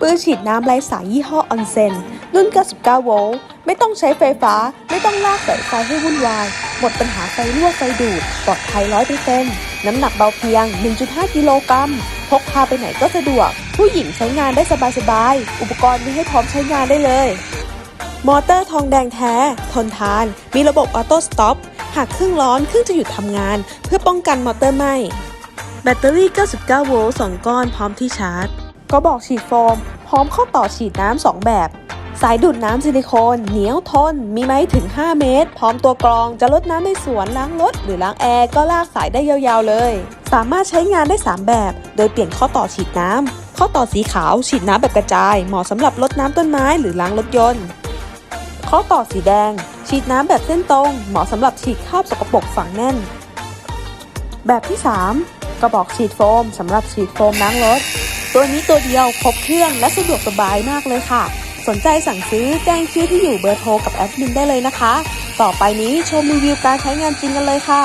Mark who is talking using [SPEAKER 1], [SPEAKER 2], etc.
[SPEAKER 1] ปืนฉีดน้ำไร้สายยี่ห้อออนเซนรุ่น 99 โวลต์ ไม่ต้องใช้ไฟฟ้า ไม่ต้องลากสายไฟให้วุ่นวาย หมดปัญหาไฟรั่วไฟดูด ปลอดภัย100%น้ำหนักเบาเพียง 1.5 กิโลกรัม พกพาไปไหนก็สะดวก ผู้หญิงใช้งานได้สบายๆ อุปกรณ์มีให้พร้อมใช้งานได้เลย มอเตอร์ทองแดงแท้ ทนทาน มีระบบออโต้สต็อป หากเครื่องร้อนเครื่องจะหยุดทำงาน เพื่อป้องกันมอเตอร์ไหม้ แบตเตอรี่ 99 โวลต์ 2 ก้อนพร้อมที่ชาร์จ ก็บอกฉีดโฟม พร้อมข้าต่อฉีดน้ำ2แบบ สายดูดน้ำซิลิโคน เหนียวทน มีไม้ถึง 5 เมตร พร้อมตัวกรองจะลดน้ำในสวนล้างรถหรือล้างแอร์ก็ลากสายได้ยาวๆเลย สามารถใช้งานได้ 3 แบบ โดยเปลี่ยนข้อต่อฉีดน้ำข้อต่อสีขาวฉีดน้ำแบบกระจาย เหมาะสำหรับรดน้ำต้นไม้หรือล้างรถยนต์ข้อต่อสีแดง ฉีดน้ำแบบเส้นตรง เหมาะสำหรับฉีดคราบสกปรกฝังแน่น แบบที่ 3 กระบอกฉีดโฟมสำหรับฉีดโฟมล้างรถ ตัวนี้ตัวเดียวครบเครื่องและสะดวกสบายมากเลยค่ะ สนใจสั่งซื้อแจ้งชื่อที่อยู่เบอร์โทรกับแอดมินได้เลยนะคะ ต่อไปนี้ชมรีวิวการใช้งานจริงกันเลยค่ะ